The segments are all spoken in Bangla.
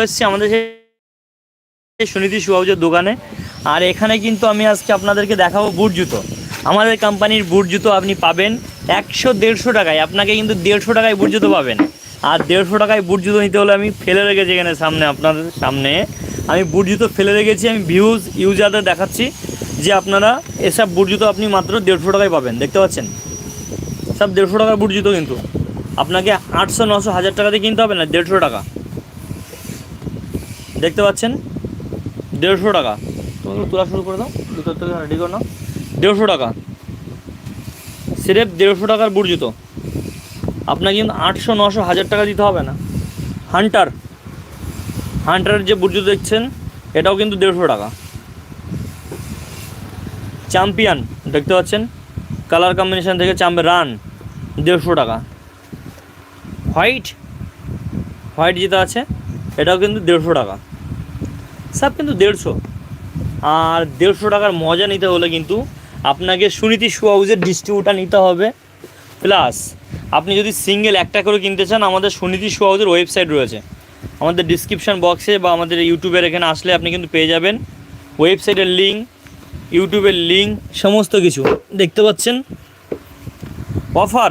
চলে এসেছি আমাদের সুনীতি সুহাউজের দোকানে। আর এখানে কিন্তু আমি আজকে আপনাদেরকে দেখাবো বুট জুতো। আমাদের কোম্পানির বুট জুতো আপনি পাবেন একশো দেড়শো টাকায়। আপনাকে কিন্তু দেড়শো টাকায় বুট জুতো পাবেন। আর দেড়শো টাকায় বুট জুতো নিতে হলে আমি ফেলে রেখেছি এখানে সামনে আপনাদের সামনে। আমি বুট জুতো ফেলে রেখেছি, আমি ভিউজ, ইউজারদের দেখাচ্ছি যে আপনারা এসব বুট জুতো আপনি মাত্র দেড়শো টাকায় পাবেন। দেখতে পাচ্ছেন? সব দেড়শো টাকার বুট জুতো কিন্তু। আপনাকে আটশো নশো হাজার টাকাতে কিনতে হবে না, দেড়শো টাকা। দেখতে পাচ্ছেন? দেড়শো টাকা। তুমি তোলা শুরু করে দাও ভিতর থেকে রেডি করে নাও। দেড়শো টাকা। সিরেপ দেড়শো টাকার বুট জুতো আপনাকে কিন্তু আটশো নশো হাজার টাকা দিতে হবে না। হান্টার। হান্টারের যে বুট জুতো দেখছেন এটাও কিন্তু দেড়শো টাকা। চ্যাম্পিয়ন দেখতে পাচ্ছেন? কালার কম্বিনেশান থেকে চাম্পে রান দেড়শো টাকা। হোয়াইট। হোয়াইট যেটা আছে এটাও কিন্তু দেড়শো টাকা। সব কিন্তু দেড়শো। আর দেড়শো টাকার মজা নিতে হলে কিন্তু আপনাকে সুনীতি শু হাউসের ডিস্ট্রিবিউটার নিতে হবে। প্লাস আপনি যদি সিঙ্গেল একটা করে কিনতে চান, আমাদের সুনীতি শু হাউসের ওয়েবসাইট রয়েছে। আমাদের ডিসক্রিপশান বক্সে বা আমাদের ইউটিউবের এখানে আসলে আপনি কিন্তু পেয়ে যাবেন। ওয়েবসাইটের লিঙ্ক ইউটিউবের লিঙ্ক সমস্ত কিছু। দেখতে পাচ্ছেন? অফার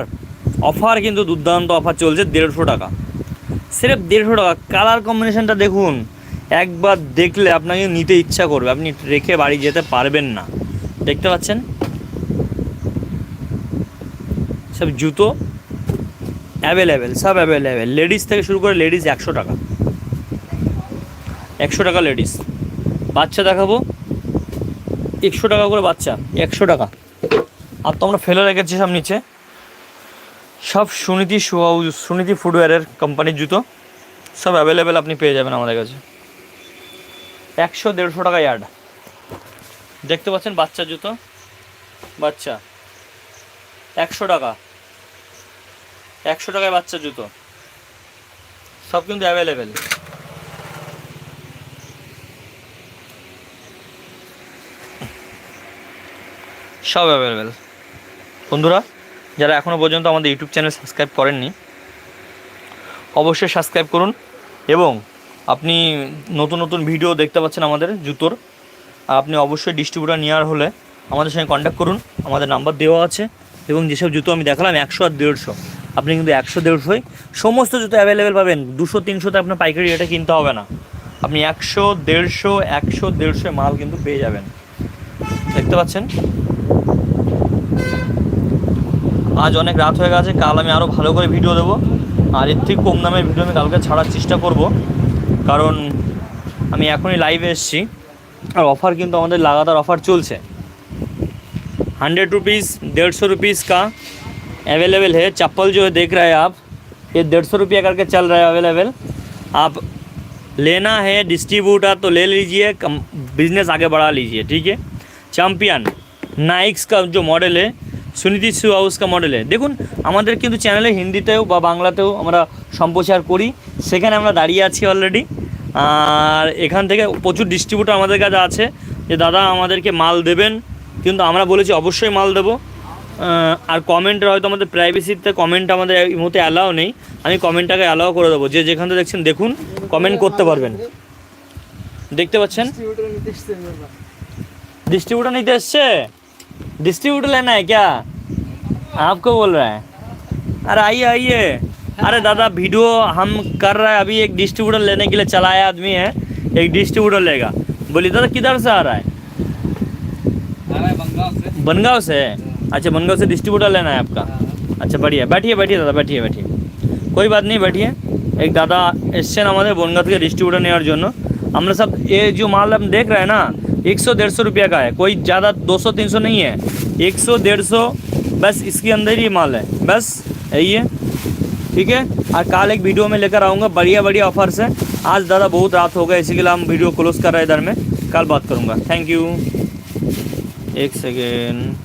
অফার কিন্তু দুর্দান্ত অফার চলছে দেড়শো টাকা। সিরেফ দেড়শো টাকা। কালার কম্বিনেশনটা দেখুন। একবার দেখলে আপনাকে নিতে ইচ্ছা করবে। আপনি রেখে বাড়ি যেতে পারবেন না। দেখতে পাচ্ছেন? সব জুতো অ্যাভেলেবেল সব অ্যাভেলেবেল লেডিস থেকে শুরু করে লেডিস একশো টাকা। একশো টাকা লেডিস বাচ্চা দেখাবো। একশো টাকা করে বাচ্চা, একশো টাকা। আর তো আমরা ফেলে রেখেছি সব নিচে। সব সুনীতি সুনীতি ফুটওয়্যারের কোম্পানির জুতো। সব অ্যাভেলেবেল আপনি পেয়ে যাবেন আমাদের কাছে। একশো দেড়শো টাকা ইয়ার্ড দেখতে পাচ্ছেন বাচ্চা জুতো? বাচ্চা। একশো টাকা। একশো টাকায় বাচ্চা জুতো। সব কিন্তু অ্যাভেলেবেল সব অ্যাভেলেবেল বন্ধুরা, যারা এখনও পর্যন্ত আমাদের ইউটিউব চ্যানেল সাবস্ক্রাইব করেননি, অবশ্যই সাবস্ক্রাইব করুন এবং আপনি নতুন নতুন ভিডিও দেখতে পাচ্ছেন আমাদের জুতোর। আর আপনি অবশ্যই ডিস্ট্রিবিউটার নেওয়ার হলে আমাদের সঙ্গে কন্ট্যাক্ট করুন। আমাদের নাম্বার দেওয়া আছে এবং যেসব জুতো আমি দেখালাম একশো আর দেড়শো। আপনি কিন্তু একশো দেড়শোই সমস্ত জুতো অ্যাভেলেবেল পাবেন। দুশো, তিনশোতে আপনার পাইকারি রেটে কিনতে হবে না। আপনি একশো, দেড়শো একশো দেড়শো মাল কিন্তু পেয়ে যাবেন। দেখতে পাচ্ছেন? আজ অনেক রাত হয়ে গেছে, কাল আমি আরও ভালো করে ভিডিও দেবো। আর এর থেকে কম দামের ভিডিও আমি কালকে ছাড়ার চেষ্টা করব। কারণ আমি এখনই লাইভে এসেছি আর অফার কিন্তু আমাদের লাগাতার অফার চলছে हंड्रेड रुपीज़ डेढ़ सौ रुपीज़ का अवेलेबल है चप्पल जो है देख रहे हैं आप ये डेढ़ सौ रुपया करके चल रहा है अवेलेबल आप लेना है डिस्ट्रीब्यूटर तो ले लीजिए कम बिजनेस आगे बढ़ा लीजिए ठीक है चैम्पियन नाइक्स का जो मॉडल है সুনীতি শু হাউস কা মডেলে দেখুন আমাদের কিন্তু চ্যানেলে হিন্দিতেও বা বাংলাতেও আমরা সম্প্রচার করি সেখানে আমরা দাঁড়িয়ে আছি অলরেডি আর এখান থেকে প্রচুর ডিস্ট্রিবিউটর আমাদের কাছে আছে যে দাদা আমাদেরকে মাল দেবেন কিন্তু আমরা বলেছি অবশ্যই মাল দেবো আহ, আর কমেন্টের হয়তো আমাদের প্রাইভেসিতে কমেন্ট আমাদের এই মুহূর্তে অ্যালাও নেই আমি কমেন্টটাকে অ্যালাও করে দেবো যে যেখান থেকে দেখছেন দেখুন কমেন্ট করতে পারবেন দেখতে পাচ্ছেন डिस्ट्रीब्यूटर नहीं थे इससे डिस्ट्रीब्यूटर लेना है क्या आपको बोल रहा है अरे आइए आइए अरे दादा वीडियो हम कर रहे हैं अभी एक डिस्ट्रीब्यूटर लेने के लिए चला आया आदमी है एक डिस्ट्रीब्यूटर लेगा बोलिए दादा किधर से आ रहा है बनगांव से अच्छा बनगांव से डिस्ट्रीब्यूटर लेना है आपका अच्छा बढ़िया बैठिए बैठिए दादा बैठिए बैठिए कोई बात नहीं बैठिए एक दादा এসছেন আমাদের বনগাঁ থেকে ডিস্ট্রিবিউটার নেওয়ার জন্য আমরা सब ये जो माल हम देख रहे हैं ना एक सौ डेढ़ सौ रुपये का है कोई ज़्यादा दो सौ तीन सौ नहीं है एक सौ डेढ़ सौ बस इसके अंदर ही माल है बस यही है ठीक है? और कल एक वीडियो में लेकर आऊँगा बढ़िया बढ़िया ऑफ़र है। आज दादा बहुत रात हो गया इसी के लिए हम वीडियो क्लोज कर रहे हैं इधर में। कल बात करूँगा। थैंक यू एक सेकेंड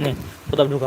नहीं तो तब ढुका